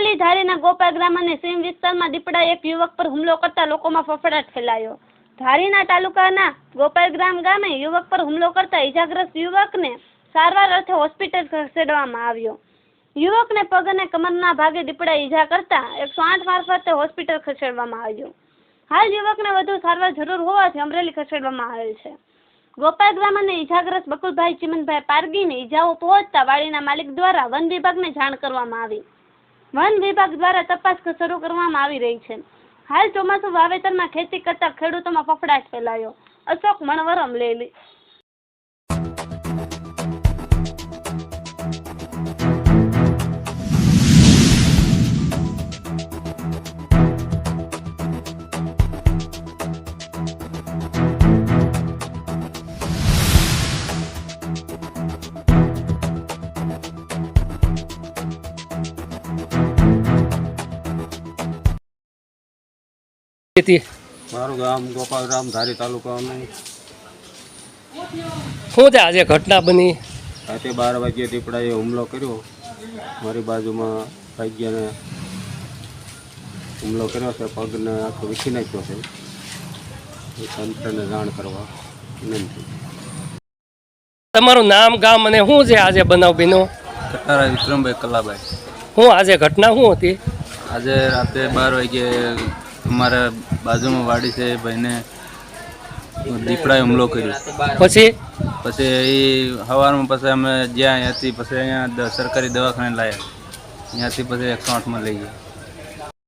ધારીના ગોપાલ ગ્રામ અને સીમ વિસ્તારમાં દીપડાએ એક યુવક પર હુમલો કરતા લોકોમાં ફફડાટ ફેલાયો. ધારીના તાલુકાના ગોપાલ ગ્રામ ગામે યુવક પર હુમલો કરતા ઇજાગ્રસ્ત યુવકને સારવાર અર્થે હોસ્પિટલ ખસેડવામાં આવ્યો. યુવકને પગ અને કમરના ભાગે દીપડા ઈજા કરતા એકસો આઠ મારફતે હોસ્પિટલ ખસેડવામાં આવ્યો. હાલ યુવકને વધુ સારવાર જરૂર હોવાથી અમરેલી ખસેડવામાં આવેલ છે. ગોપાલ ગ્રામ અને ઇજાગ્રસ્ત બકુલભાઈ ચિમનભાઈ પારગીને ઈજાઓ પહોંચતા વાડીના માલિક દ્વારા વન વિભાગને જાણ કરવામાં આવી. વન વિભાગ દ્વારા તપાસ શરૂ કરવામાં આવી રહી છે. હાલ ચોમાસું વાવેતરમાં ખેતી કરતા ખેડૂતોમાં ફફડાટ ફેલાયો. અશોક મણવરમ અમરેલી હતી મારું ગામ ગોપાલરામ ધારી તાલુકાનું. શું છે આજે ઘટના બની? રાતે બાર વાગ્યે દીપડાએ હુમલો કર્યો. મારી બાજુમાં ભાગ્યને હુમલો કર્યો છે પગને આખો વીખી નાખ્યો છે. એ તંત્રને જાણ કરવા વિનંતી. તમારું નામ ગામ અને શું છે આજે બનાવ બીનો કટારા વિક્રમભાઈ કલાભાઈ. શું આજે ઘટના શું હતી? આજે રાતે બાર વાગ્યે અમારા બાજુમાં વાડી છે એ ભાઈને દીપડાએ હુમલો કર્યો. પછી? પછી એ સવારમાં પછી અમે જ્યાં અહીંયાથી પછી અહીંયા સરકારી દવાખાને લાવ્યા અહીંયાથી પછી એકસો આઠમાં લઈ ગયા.